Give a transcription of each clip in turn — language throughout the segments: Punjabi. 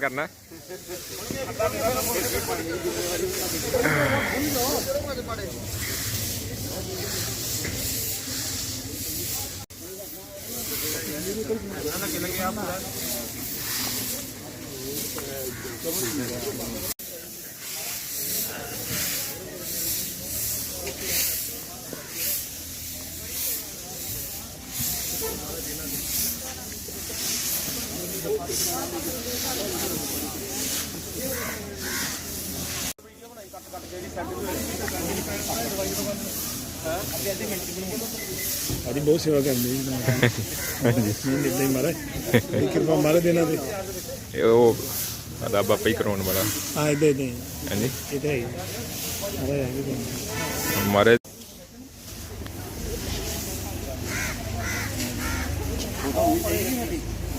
ਕਰਨਾ। ਸਾਡੀ ਬਹੁਤ ਸੇਵਾ ਕਰਦੇ ਜੀ ਹਾਂਜੀ। ਨਹੀਂ ਨਿਕਲੇ ਮਾਰੇ ਕਿਰਪਾ ਮਾਰੇ ਦੇਣਾ ਤੇ। ਇਹ ਉਹ ਆਦਾ ਬਾਪਾ ਹੀ ਕਰਾਉਣ ਵਾਲਾ। ਆ ਦੇ ਦੇ ਹਾਂਜੀ। ਇਹ ਤਾਂ ਹੈ ਅਰੇ ਮਾਰੇ ਵੀਡੀਓ ਵੀ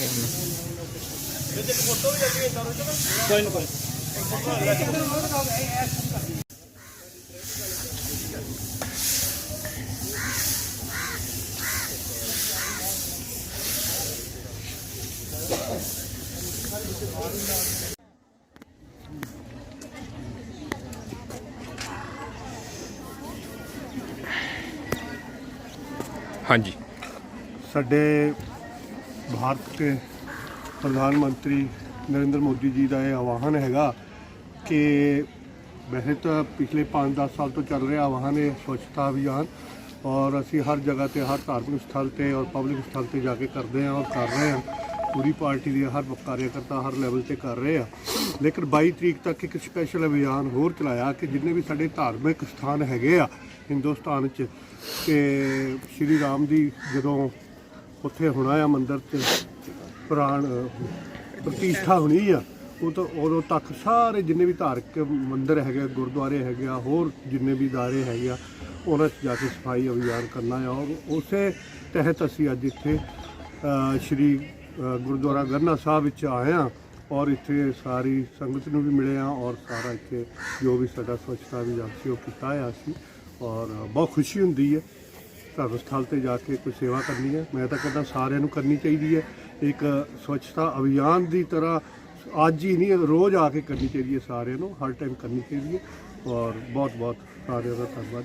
ਤੇ ਕੋਈ ਨਾ ਕੋਈ ਹਾਂਜੀ। ਸਾਡੇ ਭਾਰਤ ਦੇ ਪ੍ਰਧਾਨ ਮੰਤਰੀ ਨਰਿੰਦਰ ਮੋਦੀ ਜੀ ਦਾ ਇਹ ਆਵਾਹਨ ਹੈਗਾ ਕਿ ਵੈਸੇ ਤਾਂ ਪਿਛਲੇ 5-10 ਸਾਲ ਤੋਂ ਚੱਲ ਰਿਹਾ ਆਹਵਾਨ ਹੈ ਸਵੱਛਤਾ ਅਭਿਆਨ ਔਰ ਅਸੀਂ ਹਰ ਜਗ੍ਹਾ ਤੇ, ਹਰ ਧਾਰਮਿਕ ਸਥਲ ਤੇ ਔਰ ਪਬਲਿਕ ਸਥਲ ਤੇ ਜਾ ਕੇ ਕਰਦੇ ਹਾਂ ਔਰ ਕਰ ਰਹੇ ਹਾਂ। ਪੂਰੀ ਪਾਰਟੀ ਦੇ ਹਰ ਕਾਰਜਕਰਤਾ ਹਰ ਲੈਵਲ ਤੇ ਕਰ ਰਹੇ ਆ ਲੇਕਿਨ 22 ਤਰੀਕ ਤੱਕ ਇੱਕ ਸਪੈਸ਼ਲ ਅਭਿਆਨ ਹੋਰ ਚਲਾਇਆ ਕਿ ਜਿੰਨੇ ਵੀ ਸਾਡੇ ਧਾਰਮਿਕ ਸਥਾਨ ਹੈਗੇ ਆ ਹਿੰਦੁਸਤਾਨ 'ਚ ਕਿ ਸ਼੍ਰੀ ਰਾਮ ਦੀ ਜਦੋਂ ਉੱਥੇ ਹੋਣਾ ਆ ਮੰਦਿਰ 'ਚ ਪ੍ਰਾਣ ਪ੍ਰਤੀਸ਼ਠਾ ਹੋਣੀ ਆ। ਉਹ ਤਾਂ ਉਦੋਂ ਤੱਕ ਸਾਰੇ ਜਿੰਨੇ ਵੀ ਧਾਰਕ ਮੰਦਿਰ ਹੈਗੇ ਆ, ਗੁਰਦੁਆਰੇ ਹੈਗੇ ਆ ਹੋਰ ਜਿੰਨੇ ਵੀ ਦਾਰੇ ਹੈਗੇ ਆ ਉਹਨਾਂ 'ਚ ਜਾ ਕੇ ਸਫ਼ਾਈ ਅਭਿਆਨ ਕਰਨਾ ਆ। ਔਰ ਉਸੇ ਤਹਿਤ ਅਸੀਂ ਅੱਜ ਇੱਥੇ ਸ਼੍ਰੀ ਗੁਰਦੁਆਰਾ ਗਰਨਾ ਸਾਹਿਬ ਵਿੱਚ ਆਏ ਆ। ਔਰ ਇੱਥੇ ਸਾਰੀ ਸੰਗਤ ਨੂੰ ਵੀ ਮਿਲੇ ਆ ਔਰ ਸਾਰਾ ਇੱਥੇ ਜੋ ਵੀ ਸਾਡਾ ਸਵੱਛਤਾ ਅਭਿਆਨ ਸੀ ਉਹ ਕੀਤਾ ਆ ਅਸੀਂ। ਔਰ ਬਹੁਤ ਖੁਸ਼ੀ ਹੁੰਦੀ ਹੈ ਧਰਮ ਸਥਲ ਤੇ ਜਾ ਕੇ ਕੋਈ ਸੇਵਾ ਕਰਨੀ ਹੈ। ਮੈਂ ਤਾਂ ਕਹਿੰਦਾ ਸਾਰਿਆਂ ਨੂੰ ਕਰਨੀ ਚਾਹੀਦੀ ਹੈ। ਇੱਕ ਸਵੱਛਤਾ ਅਭਿਆਨ ਦੀ ਤਰ੍ਹਾਂ ਅੱਜ ਹੀ ਨਹੀਂ, ਰੋਜ਼ ਆ ਕੇ ਕਰਨੀ ਚਾਹੀਦੀ ਹੈ ਸਾਰਿਆਂ ਨੂੰ। ਹਰ ਟਾਈਮ ਕਰਨੀ ਚਾਹੀਦੀ ਹੈ। ਔਰ ਬਹੁਤ ਬਹੁਤ ਸਾਰਿਆਂ ਦਾ ਧੰਨਵਾਦ।